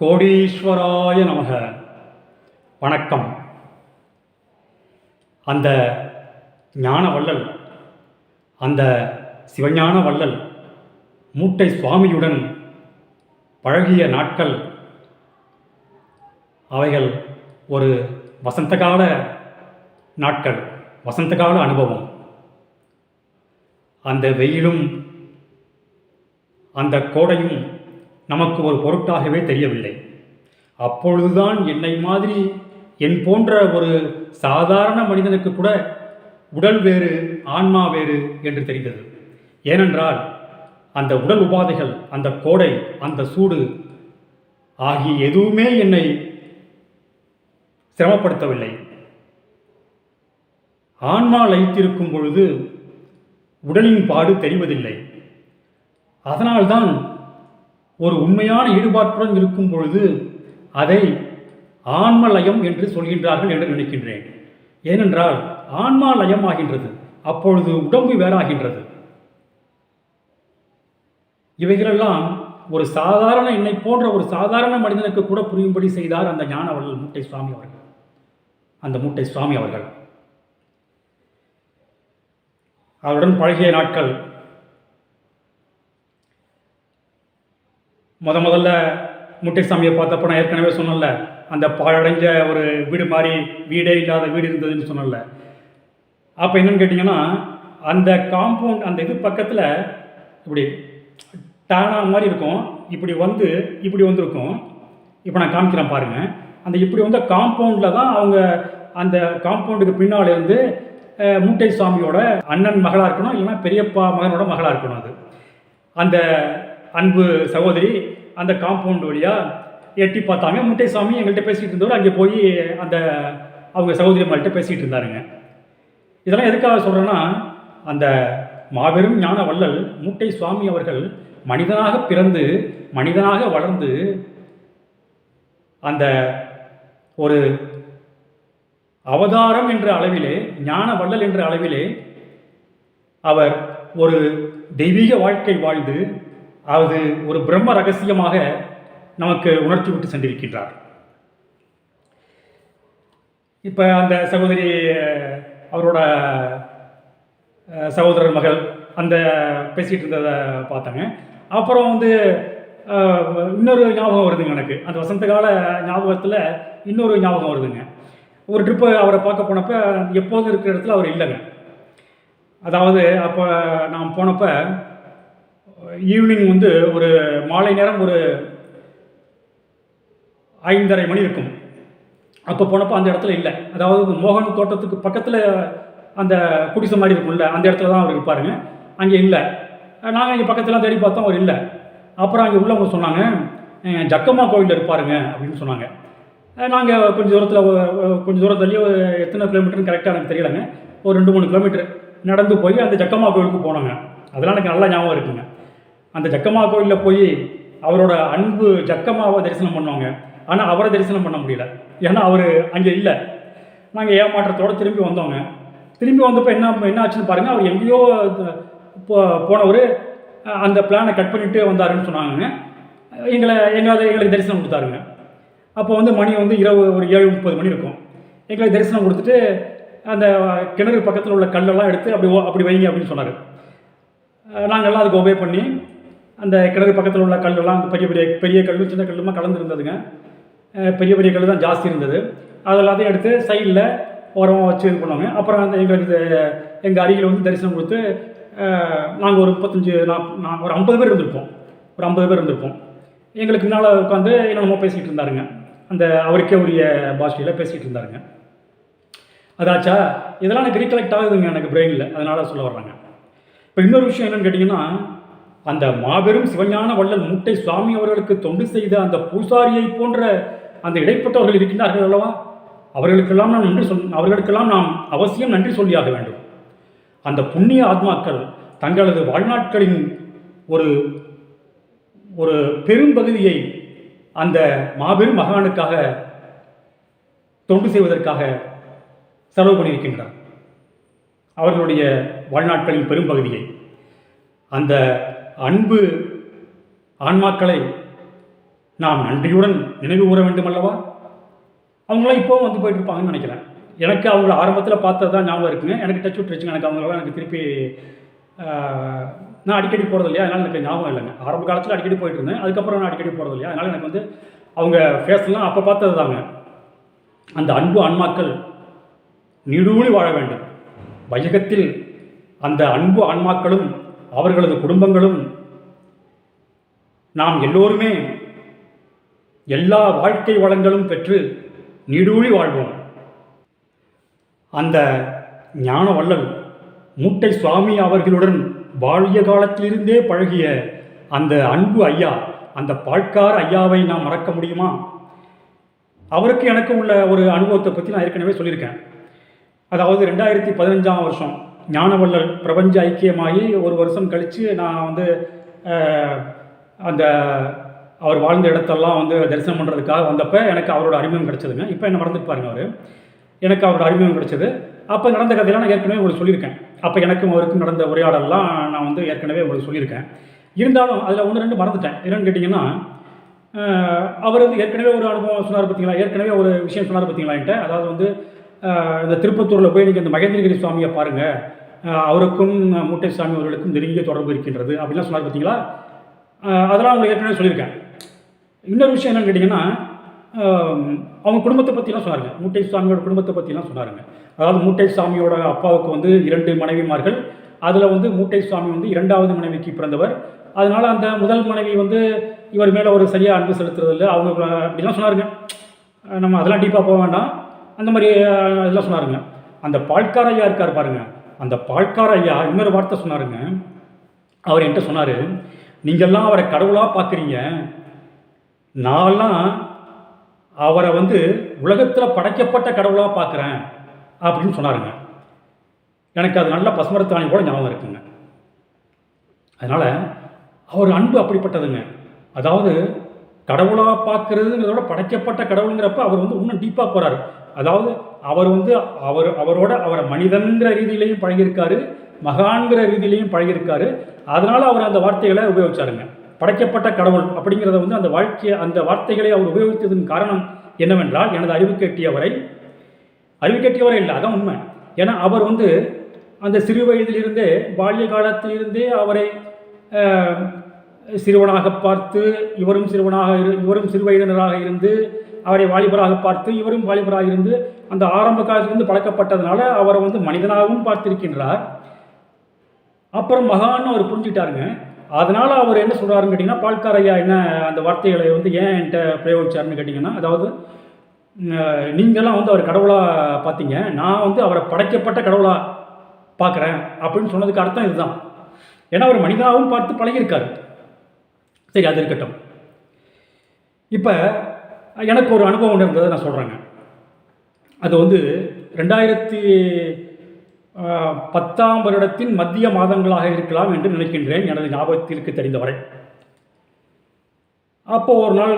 கோடீஸ்வராய நமக. வணக்கம். அந்த ஞான வள்ளல் அந்த சிவஞான வள்ளல் மூட்டை சுவாமியுடன் பழகிய நாட்கள் அவைகள் ஒரு வசந்தகால நாட்கள் வசந்தகால அனுபவம். அந்த வெயிலும் அந்த கோடையும் நமக்கு ஒரு பொருட்டாகவே தெரியவில்லை. அப்பொழுதுதான் என்னை மாதிரி என் போன்ற ஒரு சாதாரண மனிதனுக்கு கூட உடல் வேறு ஆன்மா வேறு என்று தெரிந்தது. ஏனென்றால் அந்த உடல் உபாதைகள் அந்த கோடை அந்த சூடு ஆகிய எதுவுமே என்னை சிரமப்படுத்தவில்லை. ஆன்மா லைத்திருக்கும் பொழுது உடலின் பாடு தெரிவதில்லை. அதனால்தான் ஒரு உண்மையான ஈடுபாட்டுடன் இருக்கும் பொழுது அதை ஆன்மலயம் என்று சொல்கின்றார்கள் என்று நினைக்கின்றேன். ஏனென்றால் ஆன்மா லயமாகின்றது அப்பொழுது உடம்பு வேறாகின்றது. இவைகளெல்லாம் ஒரு சாதாரண என்னை போன்ற ஒரு சாதாரண மனிதனுக்கு கூட புரியும்படி செய்தார் அந்த ஞானவர்கள் மூட்டை சுவாமி அவர்கள். அந்த மூட்டை சுவாமி அவர்கள். அவருடன் பழகிய நாட்கள் முத முதல்ல முட்டைசாமியை பார்த்தப்ப நான் ஏற்கனவே சொன்னல அந்த பாழடைஞ்ச ஒரு வீடு மாதிரி வீடே இல்லாத வீடு இருந்ததுன்னு சொன்னல அப்போ என்னென்னு கேட்டிங்கன்னா அந்த காம்பவுண்ட் அந்த இது பக்கத்தில் இப்படி டானா மாதிரி இருக்கும் இப்படி வந்து இப்படி வந்திருக்கும். இப்போ நான் காமிக்கிறேன் பாருங்கள் அந்த இப்படி வந்த காம்பவுண்டில் தான் அவங்க அந்த காம்பவுண்டுக்கு பின்னால் இருந்து மூட்டை சுவாமியோட அண்ணன் மகளாக இருக்கணும் இல்லைன்னா பெரியப்பா மகனோட மகளாக இருக்கணும் அது. அந்த அன்பு சகோதரி அந்த காம்பவுண்ட் வழியாக எட்டி பார்த்தாங்க. முட்டைசாமி எங்கள்கிட்ட பேசிகிட்டு இருந்தவர் அங்கே போய் அந்த அவங்க சகோதரி அம்மாள்கிட்ட பேசிகிட்டு இருந்தாருங்க. இதெல்லாம் எதுக்காக சொல்கிறேன்னா அந்த மாபெரும் ஞான வள்ளல் மூட்டை சுவாமி அவர்கள் மனிதனாக பிறந்து மனிதனாக வளர்ந்து அந்த ஒரு அவதாரம் என்ற அளவிலே ஞான வள்ளல் என்ற அளவிலே அவர் ஒரு தெய்வீக வாழ்க்கை வாழ்ந்து அது ஒரு பிரம்ம ரகசியமாக நமக்கு உணர்த்தி விட்டு சென்றிருக்கின்றார். இப்போ அந்த சகோதரி அவரோட சகோதரர் மகள் அந்த பேசிகிட்டு இருந்ததை பார்த்தாங்க அப்புறம் வந்து இன்னொரு ஞாபகம் வருதுங்க எனக்கு. அந்த வசந்த கால ஞாபகத்தில் இன்னொரு ஞாபகம் வருதுங்க. ஒரு ட்ரிப்பு அவரை பார்க்க போனப்போ எப்போதும் இருக்கிற இடத்துல அவர் இல்லைங்க. அதாவது அப்போ நான் போனப்போ ஈவினிங் வந்து ஒரு மாலை நேரம் ஒரு ஐந்தரை மணி இருக்கும். அப்போ போனப்போ அந்த இடத்துல இல்லை. அதாவது மோகன் தோட்டத்துக்கு பக்கத்தில் அந்த குடிசை மாதிரி இருக்கும்ல அந்த இடத்துல தான் அவர் இருப்பாருங்க. அங்கே இல்லை. நாங்கள் இங்கே பக்கத்துலாம் தேடி பார்த்தோம் அவர் இல்லை. அப்புறம் அங்கே உள்ளவங்க சொன்னாங்க ஜக்கம்மா கோயிலில் இருப்பாருங்க அப்படின்னு சொன்னாங்க. நாங்கள் கொஞ்சம் தூரத்தில் கொஞ்சம் தூரம் தள்ளி ஒரு எத்தனை கிலோமீட்டர்னு கரெக்டாக எனக்கு தெரியலைங்க. ஒரு ரெண்டு மூணு கிலோமீட்டர் நடந்து போய் அந்த ஜக்கம்மா கோயிலுக்கு போனோங்க. அதெல்லாம் எனக்கு நல்லா ஞாபகம் இருக்குங்க. அந்த ஜக்கம்மா கோயிலில் போய் அவரோட அன்பு ஜக்கம்மாவை தரிசனம் பண்ணுவாங்க. ஆனால் அவரை தரிசனம் பண்ண முடியல. ஏன்னா அவர் அங்கே இல்லை. நாங்கள் ஏமாற்றத்தோடு திரும்பி வந்தோங்க. திரும்பி வந்தப்போ என்ன என்ன ஆச்சுன்னு பாருங்கள் அவர் எங்கேயோ போ போனவர் அந்த பிளானை கட் பண்ணிட்டு வந்தாருன்னு சொன்னாங்க எங்களை எங்களை எங்களுக்கு தரிசனம் கொடுத்தாருங்க. அப்போ வந்து மணி வந்து இரவு ஒரு ஏழு முப்பது மணி இருக்கும். எங்களுக்கு தரிசனம் கொடுத்துட்டு அந்த கிணறு பக்கத்தில் உள்ள கல்லெல்லாம் எடுத்து அப்படி அப்படி வைங்க அப்படின்னு சொன்னார். நாங்கள்லாம் அதுக்கு ஒபே பண்ணி அந்த கிணறு பக்கத்தில் உள்ள கல்லெல்லாம் அந்த பெரிய பெரிய பெரிய கல்லும் சின்ன கல்லுமா கலந்து இருந்ததுங்க பெரிய பெரிய கல் தான் ஜாஸ்தி இருந்தது. அது எல்லாத்தையும் எடுத்து சைடில் ஓரமாக வச்சு இது பண்ணுவாங்க அப்புறம் அந்த எங்களுக்கு எங்கள் அருகில் வந்து தரிசனம் கொடுத்து நாங்கள் ஒரு முப்பத்தஞ்சு நான் ஒரு ஐம்பது பேர் இருந்திருப்போம். ஒரு ஐம்பது பேர் இருந்திருப்போம். எங்களுக்கு முன்னால் உட்காந்து என்னென்னமோ பேசிகிட்டு இருந்தாருங்க. அந்த அவருக்கே உரிய பாஷையில் பேசிகிட்டு இருந்தாருங்க. அதாச்சா இதெல்லாம் எனக்கு ரீகலெக்ட் ஆகுதுங்க எனக்கு பிரெயினில் அதனால் சொல்ல வர்றாங்க. இப்போ இன்னொரு விஷயம் என்னென்னு கேட்டிங்கன்னா அந்த மாபெரும் சிவஞான வள்ளல் மூட்டை சுவாமி அவர்களுக்கு தொண்டு செய்த அந்த பூசாரியை போன்ற அந்த இடைப்பட்டவர்கள் இருக்கின்றார்கள் அல்லவா? அவர்களுக்கெல்லாம் நாம் நன்றி சொல் அவர்களுக்கெல்லாம் நாம் அவசியம் நன்றி சொல்லியாக வேண்டும். அந்த புண்ணிய ஆத்மாக்கள் தங்களது வாழ்நாட்களின் ஒரு ஒரு பெரும்பகுதியை அந்த மாபெரும் மகானுக்காக தொண்டு செய்வதற்காக செலவு பண்ணியிருக்கின்றார் அவர்களுடைய வாழ்நாட்களின் பெரும்பகுதியை. அந்த அன்பு ஆன்மாக்களை நாம் நன்றியுடன் நினைவு கூற வேண்டும் அல்லவா அவங்களாம் இப்போ வந்து போயிட்டு இருப்பாங்கன்னு நினைக்கிறேன். எனக்கு அவங்கள ஆரம்பத்தில் பார்த்தது தான் ஞாபகம் இருக்குங்க. எனக்கு டச் விட்டுருச்சுங்க எனக்கு அவங்களாம் எனக்கு திருப்பி நான் அடிக்கடி போகிறது இல்லையா? அதனால் எனக்கு ஞாபகம் இல்லைங்க. ஆரம்ப காலத்தில் அடிக்கடி போயிட்டு இருந்தேன். அதுக்கப்புறம் நான் அடிக்கடி போகிறது இல்லையா? அதனால் எனக்கு வந்து அவங்க ஃபேஸ்லாம் அப்போ பார்த்தது தாங்க அந்த அன்பு ஆன்மாக்கள் நீடூழி வாழ வேண்டும். வையகத்தில் அந்த அன்பு ஆன்மாக்களும் அவர்களது குடும்பங்களும் நாம் எல்லோருமே எல்லா வாழ்க்கை வளங்களும் பெற்று நீடூழி வாழ்வோம். அந்த ஞான வள்ளல் மூட்டை சுவாமி அவர்களுடன் வாழிய காலத்திலிருந்தே பழகிய அந்த அன்பு ஐயா அந்த பாழ்கார் ஐயாவை நாம் மறக்க முடியுமா? அவருக்கு எனக்கு உள்ள ஒரு அனுபவத்தை பற்றி நான் ஏற்கனவே சொல்லியிருக்கேன். அதாவது ரெண்டாயிரத்தி பதினஞ்சாம் வருஷம். ஞானவல்லர் பிரபஞ்ச ஐக்கியமாகி ஒரு வருஷம் கழித்து நான் வந்து அந்த அவர் வாழ்ந்த இடத்தெல்லாம் வந்து தரிசனம் பண்ணுறதுக்காக வந்தப்போ எனக்கு அவரோட அறிமுகம் கிடச்சதுங்க. இப்போ என்ன மறந்துட்டு பாருங்க அவர். எனக்கு அவரோட அறிமுகம் கிடச்சது. அப்போ நடந்த கதையெல்லாம் நான் ஏற்கனவே உங்களுக்கு சொல்லியிருக்கேன். அப்போ எனக்கும் அவருக்கும் நடந்த உரையாடலாம் நான் வந்து ஏற்கனவே உங்களுக்கு சொல்லியிருக்கேன். இருந்தாலும் அதில் ஒன்று ரெண்டு மறந்துட்டேன். என்னென்னு கேட்டிங்கன்னா அவர் வந்து ஏற்கனவே ஒரு அனுபவம் சொன்னார் பார்த்தீங்களா ஏற்கனவே ஒரு விஷயம் சொன்னார் பார்த்தீங்களா என்கிட்ட? அதாவது வந்து இந்த திருப்பத்தூரில் போய் நீங்கள் இந்த மகேந்திரகிரி சுவாமியை பாருங்கள் அவருக்கும் மூட்டை சாமி அவர்களுக்கும் நெருங்கிய தொடர்பு இருக்கின்றது அப்படிலாம் சொன்னார் பார்த்தீங்களா அதெல்லாம் அவங்க ஏற்கனவே சொல்லியிருக்கேன். இன்னொரு விஷயம் என்னன்னு கேட்டிங்கன்னா அவங்க குடும்பத்தை பற்றிலாம் சொன்னாருங்க. மூட்டை சுவாமியோட குடும்பத்தை பற்றிலாம் சொன்னாருங்க. அதாவது மூட்டை சுவாமியோட அப்பாவுக்கு வந்து இரண்டு மனைவிமார்கள். அதில் வந்து மூட்டை சுவாமி வந்து இரண்டாவது மனைவிக்கு பிறந்தவர். அதனால் அந்த முதல் மனைவி வந்து இவர் மேலே ஒரு சரியாக அன்பு செலுத்துறதில்ல. அவங்க அப்படிலாம் சொன்னாருங்க. நம்ம அதெல்லாம் டீப்பாக போக வேண்டாம். அந்த மாதிரி இதெல்லாம் சொன்னாருங்க. அந்த பால்கார ஐயா இருக்கார் பாருங்க. அந்த பால்கார ஐயா இன்னொரு வார்த்தை சொன்னாருங்க. அவர் என்கிட்ட சொன்னார் நீங்கள்லாம் அவரை கடவுளாக பார்க்குறீங்க நான்லாம் அவரை வந்து உலகத்தில் படைக்கப்பட்ட கடவுளாக பார்க்குறேன் அப்படின்னு சொன்னாருங்க. எனக்கு அது நல்ல பசுமரத்தாணி கூட ஞாபகம் இருக்குங்க. அதனால் அவர் அன்பு அப்படிப்பட்டதுங்க. அதாவது கடவுளாக பார்க்குறதுங்கிறதோட படைக்கப்பட்ட கடவுளுங்கிறப்ப அவர் வந்து இன்னும் டீப்பாக போகிறார் அதாவது அவர் வந்து அவர் அவரோட அவரை மனிதன்கிற ரீதியிலையும் பழகியிருக்காரு மகான்கிற ரீதியிலையும் பழகியிருக்காரு. அதனால் அவர் அந்த வார்த்தைகளை உபயோகிச்சாருங்க. படைக்கப்பட்ட கடவுள் அப்படிங்கிறத வந்து அந்த வாழ்க்கையை அந்த வார்த்தைகளை அவர் உபயோகித்ததன் காரணம் என்னவென்றால் எனது அறிவு கேட்டியவரை அறிவு கேட்டியவரை இல்லை அதான் உண்மை. ஏன்னா அவர் வந்து அந்த சிறு வயதிலிருந்தே பால்ய காலத்திலிருந்தே அவரை சிறுவனாக பார்த்து இவரும் சிறுவனாக இரு இவரும் சிறு வயதினராக இருந்து அவரை வாலிபராக பார்த்து இவரும் வாலிபராக இருந்து அந்த ஆரம்ப காலத்திலிருந்து பழக்கப்பட்டதுனால அவரை வந்து மனிதனாகவும் பார்த்திருக்கின்றார். அப்புறம் மகான்னு அவர் புரிஞ்சுக்கிட்டாருங்க. அதனால் அவர் என்ன சொல்கிறாருன்னு கேட்டிங்கன்னா பால்கார் ஐயா என்ன அந்த வார்த்தைகளை வந்து ஏன் என்கிட்ட பிரயோகிச்சாருன்னு கேட்டிங்கன்னா அதாவது நீங்களாம் வந்து அவர் கடவுளாக பார்த்தீங்க. நான் வந்து அவரை படைக்கப்பட்ட கடவுளாக பார்க்குறேன் அப்படின்னு சொன்னதுக்கு அர்த்தம் இதுதான். ஏன்னா அவர் மனிதனாகவும் பார்த்து பழகியிருக்காரு. சரி அது இருக்கட்டும். இப்போ எனக்கு ஒரு அனுபவம் ஒன்று இருந்ததை நான் சொல்கிறேங்க அது வந்து ரெண்டாயிரத்தி பத்தாம் வருடத்தின் மத்திய மாதங்களாக இருக்கலாம் என்று நினைக்கின்றேன். எனது ஞாபகத்திற்கு தெரிந்தவரை. அப்போ ஒரு நாள்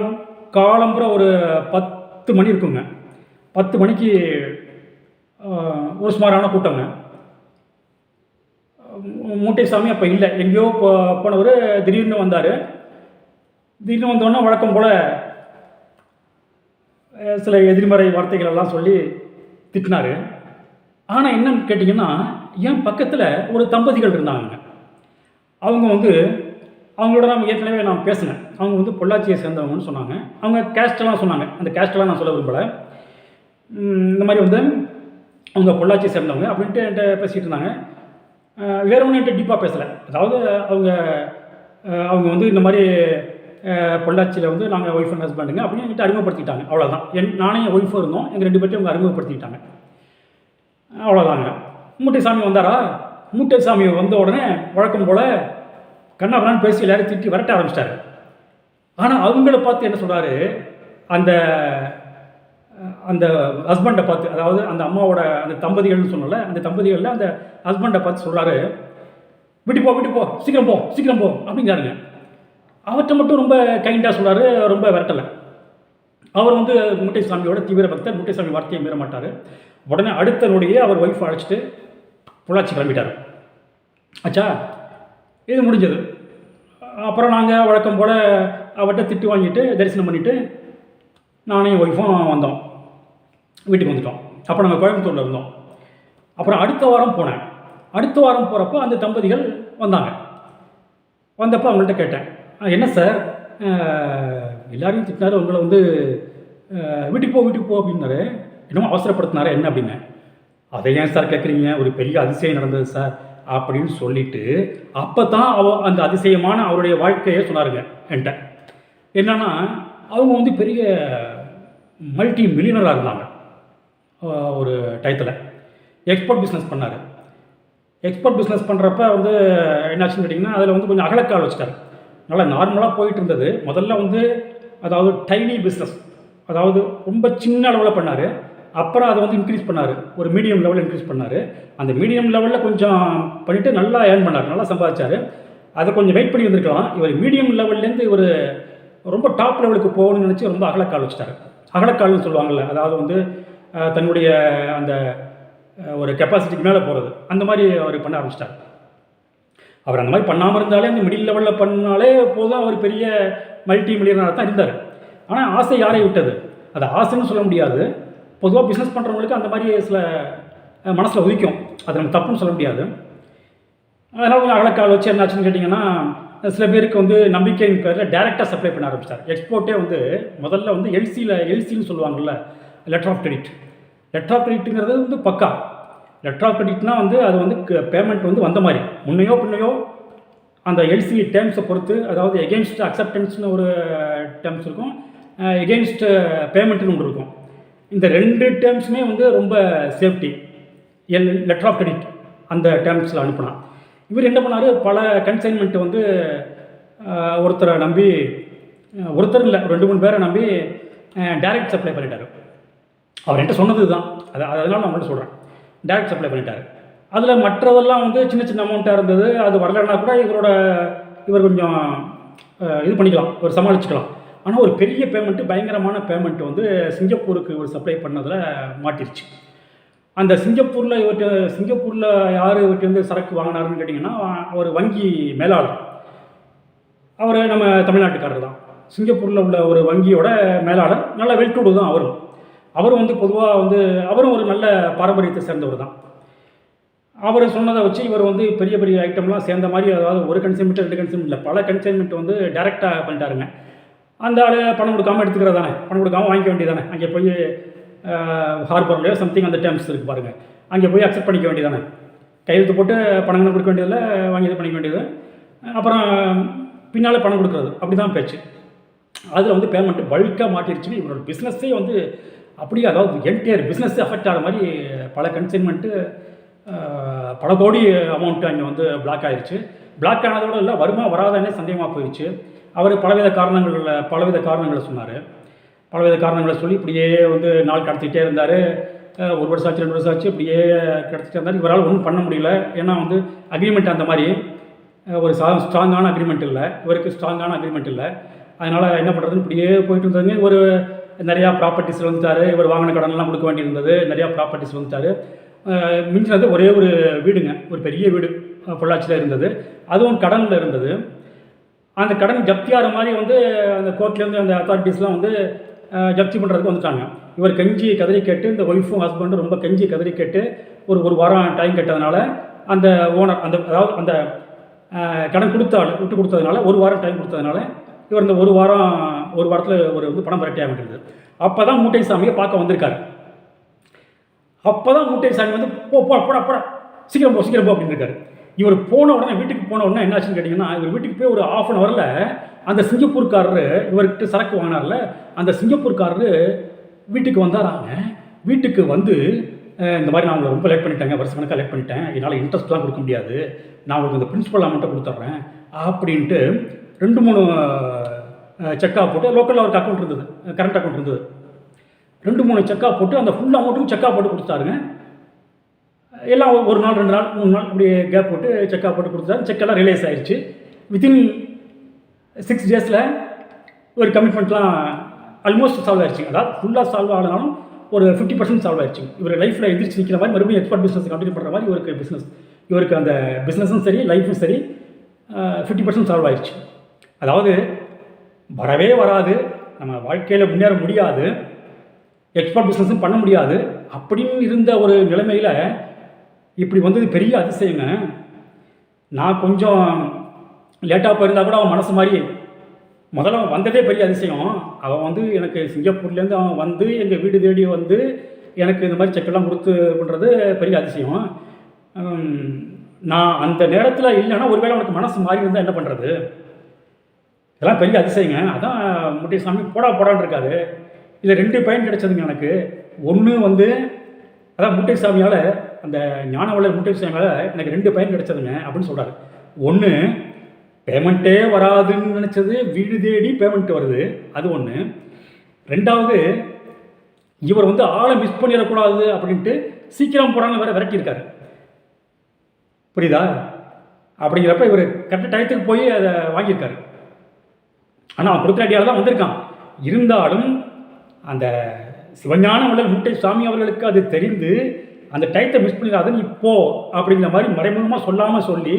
காலம்புற ஒரு பத்து மணி இருக்குங்க. பத்து மணிக்கு ஒரு சுமாரான கூட்டங்க. மூட்டைசாமி அப்போ இல்லை. எங்கேயோ போ போனவர் திடீர்னு வந்தார். திடீர்னு வந்தோடனே வழக்கம் போல் சில எதிர்மறை வார்த்தைகள் எல்லாம் சொல்லி திட்டினார். ஆனால் என்னன்னு கேட்டிங்கன்னா என் பக்கத்தில் ஒரு தம்பதிகள் இருந்தாங்க. அவங்க வந்து அவங்களோட நான் ஏற்கனவே நான் பேசினேன். அவங்க வந்து பொள்ளாச்சியை சேர்ந்தவங்கன்னு சொன்னாங்க. அவங்க கேஸ்டெல்லாம் சொன்னாங்க. அந்த கேஸ்டெல்லாம் நான் சொல்ல விரும்பலை. இந்த மாதிரி வந்து அவங்க பொள்ளாச்சியை சேர்ந்தவங்க அப்படின்ட்டு என்கிட்ட பேசிகிட்டு இருந்தாங்க. வேற ஒன்றும் என்கிட்ட டீப்பாக பேசலை. அதாவது அவங்க அவங்க வந்து இந்த மாதிரி பொள்ளாச்சியில் வந்து நாங்கள் ஒய்ஃப் அண்ட் ஹஸ்பண்டுங்க அப்படின்னு எங்கிட்ட அறிமுகப்படுத்திட்டாங்க. அவ்வளோதான் என் நானே என் ஒய்ஃபும் இருந்தோம். எங்கள் ரெண்டு பேர்த்தையும் அவங்க அறிமுகப்படுத்திட்டாங்க அவ்வளோதாங்க மூட்டை சாமி வந்தாரா? மூட்டை சாமி வந்த உடனே வழக்கம் போல் கண்ணாபுரான்னு பேசி எல்லாரும் திட்டி விரட்ட ஆரம்பிச்சிட்டாரு. ஆனால் அவங்கள பார்த்து என்ன சொல்கிறாரு அந்த அந்த ஹஸ்பண்டை பார்த்து அதாவது அந்த அம்மாவோட அந்த தம்பதிகள்னு சொன்னல அந்த தம்பதிகளில் அந்த ஹஸ்பண்டை பார்த்து சொல்கிறாரு விட்டு போ விட்டு போ சீக்கிரம் போ சீக்கிரம் போ அப்படிங்கிறாருங்க. அவர்கிட்ட மட்டும் ரொம்ப கைண்டாக சொன்னார் ரொம்ப விரட்டலை. அவர் வந்து முட்டைசாமியோட தீவிர பக்தர் முட்டைசாமி வார்த்தையை மீற மாட்டார். உடனே அடுத்த நொடியே அவர் ஒய்ஃப் அழைச்சிட்டு பொள்ளாச்சி கிளம்பிட்டார். ஆச்சா இது முடிஞ்சது. அப்புறம் நாங்கள் வழக்கம் போல் அவர்கிட்ட திட்டு வாங்கிட்டு தரிசனம் பண்ணிவிட்டு நானும் என் ஒய்ஃபும் வந்தோம். வீட்டுக்கு வந்துட்டோம். அப்போ நாங்கள் கோயம்புத்தூரில் இருந்தோம். அப்புறம் அடுத்த வாரம் போனேன். அடுத்த வாரம் போகிறப்போ அந்த தம்பதிகள் வந்தாங்க. வந்தப்போ அவங்கள்ட்ட கேட்டேன். என்ன சார்? எல்லாரையும் திட்டினாரு உங்களை வந்து வீட்டுக்கு போ வீட்டுக்கு போ அப்படின்னாரு. என்னமோ அவசரப்படுத்தினாரு என்ன அப்படின்னு. அதை ஏன் சார் கேட்குறீங்க ஒரு பெரிய அதிசயம் நடந்தது சார் அப்படின்னு சொல்லிட்டு அப்போ தான் அவ அந்த அதிசயமான அவருடைய வாழ்க்கையை சொன்னாருங்க என்கிட்ட. என்னன்னா அவங்க வந்து பெரிய மல்டி மில்லியனராக இருந்தாங்க. ஒரு டயத்தில். எக்ஸ்போர்ட் பிஸ்னஸ் பண்ணார். எக்ஸ்போர்ட் பிஸ்னஸ் பண்ணுறப்ப வந்து என்னாச்சுன்னு கேட்டிங்கன்னா அதில் வந்து கொஞ்சம் அகலக்கால் வச்சுட்டாரு. நல்லா நார்மலாக போயிட்டு இருந்தது முதல்ல வந்து அதாவது டைனி பிஸ்னஸ் அதாவது ரொம்ப சின்ன அளவில் பண்ணார். அப்புறம் அதை வந்து இன்க்ரீஸ் பண்ணார். ஒரு மீடியம் லெவலில் இன்க்ரீஸ் பண்ணார். அந்த மீடியம் லெவலில் கொஞ்சம் பண்ணிவிட்டு நல்லா ஏர்ன் பண்ணார். நல்லா சம்பாதிச்சார். அதை கொஞ்சம் வெயிட் பண்ணி வந்திருக்கலாம் இவர் மீடியம் லெவல்லேருந்து இவர் ரொம்ப டாப் லெவலுக்கு போகணும்னு நினச்சி ரொம்ப அகலக்கால் வச்சுட்டார். அகலக்கால்னு சொல்லுவாங்கள்ல அதாவது வந்து தன்னுடைய அந்த ஒரு கெப்பாசிட்டிக்கு மேலே போகிறது அந்த மாதிரி அவர் பண்ண ஆரம்பிச்சிட்டார். அவர் அந்த மாதிரி பண்ணாமல் இருந்தாலே அந்த மிடில் லெவலில் பண்ணாலே போதும். அவர் பெரிய மல்டி மில்லியனராக தான் இருந்தார். ஆனால் ஆசை யாரை விட்டது? அது ஆசைன்னு சொல்ல முடியாது. பொதுவாக பிஸ்னஸ் பண்ணுறவங்களுக்கு அந்த மாதிரி சில மனசில் உதிக்கும். அது நம்ம தப்புன்னு சொல்ல முடியாது. அதனால் கொஞ்சம் அகலக்கால் வச்சு என்னாச்சுன்னு கேட்டிங்கன்னா சில பேருக்கு வந்து நம்பிக்கையின் பேரில் டேரெக்டாக சப்ளை பண்ண ஆரம்பிச்சார். எக்ஸ்போர்ட்டே வந்து முதல்ல வந்து எல்சியில் எல்சின்னு சொல்லுவாங்கள்ல letter of credit letter of கிரெடிட்டுங்கிறது வந்து பக்கா. லெட்டர் ஆஃப் கிரெடிட்னா வந்து அது வந்து பேமெண்ட் வந்து வந்த மாதிரி. முன்னையோ பின்னையோ அந்த எல்சி டேர்ம்ஸை பொறுத்து அதாவது எகெயின்ஸ்ட் அக்செப்டன்ஸ்னு ஒரு uh, டேர்ம்ஸ் இருக்கும். எகெயின்ஸ்ட் பேமெண்ட்னு uh, ஒன்று இருக்கும். இந்த ரெண்டு டேர்ம்ஸுமே வந்து ரொம்ப safety L letter of credit அந்த டேர்ம்ஸில் அனுப்புனா. இவர் என்ன பண்ணார்? பல கன்சைன்மெண்ட்டை வந்து ஒருத்தரை நம்பி ஒருத்தர் இல்லை ரெண்டு மூணு பேரை நம்பி டைரக்ட் சப்ளை பண்ணிட்டார். அவர் என்கிட்ட சொன்னது தான் அது அதெல்லாம் நான் உங்கள்கிட்ட சொல்கிறேன் டேரக்ட் சப்ளை பண்ணிட்டார். அதில் மற்றதெல்லாம் வந்து சின்ன சின்ன அமௌண்ட்டாக இருந்தது. அது வரலைன்னா கூட இவரோட இவர் கொஞ்சம் இது பண்ணிக்கலாம். இவர் சமாளிச்சுக்கலாம். ஆனால் ஒரு பெரிய பேமெண்ட்டு பயங்கரமான பேமெண்ட் வந்து சிங்கப்பூருக்கு இவர் சப்ளை பண்ணதில் மாட்டிருச்சு. அந்த சிங்கப்பூரில் இவர்கிட்ட சிங்கப்பூரில் யார் இவர்கிட்ட வந்து சரக்கு வாங்கினாருன்னு கேட்டிங்கன்னா ஒரு வங்கி மேலாளர். அவர் நம்ம தமிழ்நாட்டுக்காரர் தான் சிங்கப்பூரில் உள்ள ஒரு வங்கியோட மேலாளர். நல்ல வெல்டுடு தான் அவரும். அவரும் வந்து பொதுவாக வந்து அவரும் ஒரு நல்ல பாரம்பரியத்தை சேர்ந்தவர் தான். அவர் சொன்னதை வச்சு இவர் வந்து பெரிய பெரிய ஐட்டம்லாம் சேர்ந்த மாதிரி அதாவது ஒரு கன்சைன்மெண்ட் ரெண்டு கன்சைன்மெண்ட் இல்லை. பல கன்சைன்மெண்ட் வந்து டைரெக்டாக பண்ணிட்டாருங்க. அந்த ஆள் பணம் கொடுக்காம எடுத்துக்கிறது தானே? பணம் கொடுக்காம வாங்கிக்க வேண்டியதானே அங்கே போய் ஹார்பர்லையோ சம்திங் அந்த டேர்ம்ஸ் இருக்குது பாருங்கள் அங்கே போய் அக்செப்ட் பண்ணிக்க வேண்டியதானே கையெழுத்து போட்டு பணம் கொடுக்க வேண்டியதில்லை வாங்கி இது பண்ணிக்க வேண்டியது. அப்புறம் பின்னால் பணம் கொடுக்குறது. அப்படி தான் பேச்சு. அதில் வந்து பேமெண்ட்டு பல்காக மாட்டிடுச்சுன்னு இவரோட பிஸ்னஸே வந்து அப்படியே அதாவது என்டையர் பிஸ்னஸ் அஃபெக்ட் ஆகிற மாதிரி பல கன்சைன்மெண்ட்டு பல கோடி அமௌண்ட்டு அங்கே வந்து பிளாக் ஆயிடுச்சு பிளாக் ஆனதோடு இல்லை வருமா வராதன்னே சந்தேகமாக போயிடுச்சு அவர் பலவித காரணங்களில் பலவித காரணங்களை சொன்னார். பலவித காரணங்களை சொல்லி இப்படியே வந்து நாள் கடத்திக்கிட்டே இருந்தார். ஒரு வருஷம் ஆச்சு ரெண்டு வருஷம் ஆச்சு இப்படியே கிடச்சிட்டே இருந்தார். இவரால் ஒன்றும் பண்ண முடியல. ஏன்னா வந்து அக்ரிமெண்ட் அந்த மாதிரி ஒரு சா ஸ்ட்ராங்கான அக்ரிமெண்ட் இல்லை. இவருக்கு ஸ்ட்ராங்கான அக்ரிமெண்ட் இல்லை. அதனால் என்ன பண்ணுறதுன்னு இப்படியே போயிட்டு இருந்ததுங்க. ஒரு நிறையா ப்ராப்பர்ட்டிஸ் வந்துட்டார் இவர் வாங்கின கடன்லாம் கொடுக்க வேண்டியிருந்தது. நிறையா ப்ராப்பர்ட்டிஸ் வந்துட்டார் மிஞ்சினது ஒரே ஒரு வீடுங்க. ஒரு பெரிய வீடு பொள்ளாச்சியில் இருந்தது. அதுவும் கடனில் இருந்தது. அந்த கடன் ஜப்தியாகிற மாதிரி வந்து அந்த கோர்ட்லேருந்து அந்த அத்தாரிட்டிஸ்லாம் வந்து ஜப்தி பண்ணுறதுக்கு வந்துட்டாங்க. இவர் கஞ்சி கதறி கேட்டு இந்த ஒய்ஃபும் ஹஸ்பண்டும் ரொம்ப கஞ்சி கதறி கேட்டு ஒரு ஒரு வாரம் டைம் கேட்டதுனால அந்த ஓனர் அந்த அதாவது அந்த கடன் கொடுத்த விட்டு கொடுத்ததுனால ஒரு வாரம் டைம் கொடுத்ததுனால இவர் இந்த ஒரு வாரம் ஒரு வாரத்தில் ஒரு வந்து பணம் பிரட்டியாக ஆகிட்டு அப்போ தான் மூட்டை சாமியை பார்க்க வந்திருக்காரு. அப்போ தான் மூட்டை சாமி வந்து போ போ போடா போடா. சீக்கிரம் போ சீக்கிரம் போ அப்படின்னு இருக்காரு. இவர் போன உடனே வீட்டுக்கு போன உடனே என்னாச்சுன்னு கேட்டிங்கன்னா இவர் வீட்டுக்கு போய் ஒரு ஆஃப் அன் ஹவரில் அந்த சிங்கப்பூர்காரரு இவர்கிட்ட சரக்கு வாங்கினார்ல அந்த சிங்கப்பூர்காரரு வீட்டுக்கு வந்தாராங்க. வீட்டுக்கு வந்து இந்த மாதிரி நான் உங்களை ரொம்ப லேட் பண்ணிட்டேங்க வருஷ கணக்காக லேட் பண்ணிட்டேன். என்னால் இன்ட்ரெஸ்ட்லாம் கொடுக்க முடியாது. நான் உங்களுக்கு இந்த பிரின்ஸிபல் அமௌண்ட்டை கொடுத்துட்றேன் அப்படின்ட்டு ரெண்டு மூணு செக்காக போட்டு லோக்கலில் அவருக்கு அக்கௌண்ட் இருந்தது. கரண்ட் அக்கௌண்ட் இருந்தது. ரெண்டு மூணு செக்காக போட்டு அந்த ஃபுல் அமௌண்ட்டும் செக்காக போட்டு கொடுத்தாருங்க எல்லாம் ஒரு- நாள் ரெண்டு நாள் மூணு நாள் அப்படியே கேப் போட்டு செக்காக போட்டு கொடுத்தாரு செக்கெல்லாம் ரிலீஸ் ஆயிடுச்சு வித்தின் சிக்ஸ் டேஸில் ஒரு கமிட்மெண்ட்லாம் ஆல்மோஸ்ட் சால்வ் ஆயிடுச்சுங்க அதாவது ஃபுல்லாக சால்வ் ஆகலனாலும் ஒரு ஃபிஃப்டி பர்சன்ட் சால்வ் ஆயிடுச்சு இவர் லைஃப்பில் எதிர்த்து நிற்கிற மாதிரி மறுபடியும் எக்ஸ்பர்ட் பிஸ்னஸ் கண்டினியூ பண்ணுற மாதிரி இவருக்கு பிஸ்னஸ் இவருக்கு அந்த பிஸ்னஸும் சரி லைஃப்பும் சரி ஃபிஃப்டி பர்சன்ட் சால்வ் ஆயிடுச்சு அதாவது வரவே வராது. நம்ம வாழ்க்கையில் முன்னேற முடியாது. எக்ஸ்போர்ட் பிஸ்னஸும் பண்ண முடியாது. அப்படின்னு இருந்த ஒரு நிலைமையில் இப்படி வந்தது பெரிய அதிசயங்க. நான் கொஞ்சம் லேட்டாக போயிருந்தால் கூட அவன் மனசு மாதிரி. முதல்ல அவன் வந்ததே பெரிய அதிசயம். அவன் வந்து எனக்கு சிங்கப்பூர்லேருந்து அவன் வந்து எங்கள் வீடு தேடி வந்து எனக்கு இந்த மாதிரி செக்கெல்லாம் கொடுத்து பண்ணுறது பெரிய அதிசயம். நான் அந்த நேரத்தில் இல்லைன்னா ஒருவேளை அவனுக்கு மனசு மாறி இருந்தால் என்ன பண்ணுறது இதெல்லாம் பெரிய அதிசயங்க. அதான் முட்டை சாமி போடா போடான்னு இருக்காரு. இதில் ரெண்டு பயன் கிடைச்சதுங்க எனக்கு. ஒன்று வந்து அதான் முட்டை சாமியால் அந்த ஞானவளர் முட்டை சாமியால் எனக்கு ரெண்டு பயன் கிடைச்சதுங்க அப்படின்னு சொல்கிறார் ஒன்று பேமெண்ட்டே வராதுன்னு நினச்சது வீடு தேடி பேமெண்ட் வருது. அது ஒன்று ரெண்டாவது இவர் வந்து ஆளை மிஸ் பண்ணிடக்கூடாது அப்படின்ட்டு சீக்கிரம் போடான்னு வேற விரட்டியிருக்காரு. புரியுதா? அப்படிங்கிறப்ப இவர் கரெக்டாக டயத்துக்கு போய் அதை வாங்கியிருக்காரு. ஆனால் அவன் கொடுத்த ஐடியாவில் தான் வந்திருக்கான். இருந்தாலும் அந்த சிவஞான வள்ளல் முட்டை சாமி அவர்களுக்கு அது தெரிந்து அந்த டயத்தை மிஸ் பண்ணிடாத இப்போ அப்படிங்கிற மாதிரி மறைமுகமாக சொல்லாமல் சொல்லி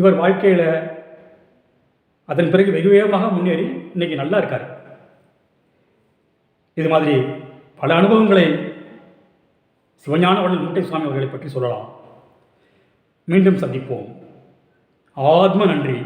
இவர் வாழ்க்கையில் அதன் பிறகு வெகு வேகமாக முன்னேறி இன்னைக்கு நல்லா இருக்கார். இது மாதிரி பல அனுபவங்களை சிவஞான வள்ளல் முட்டை சுவாமி அவர்களை பற்றி சொல்லலாம். மீண்டும் சந்திப்போம். ஆத்ம நன்றி.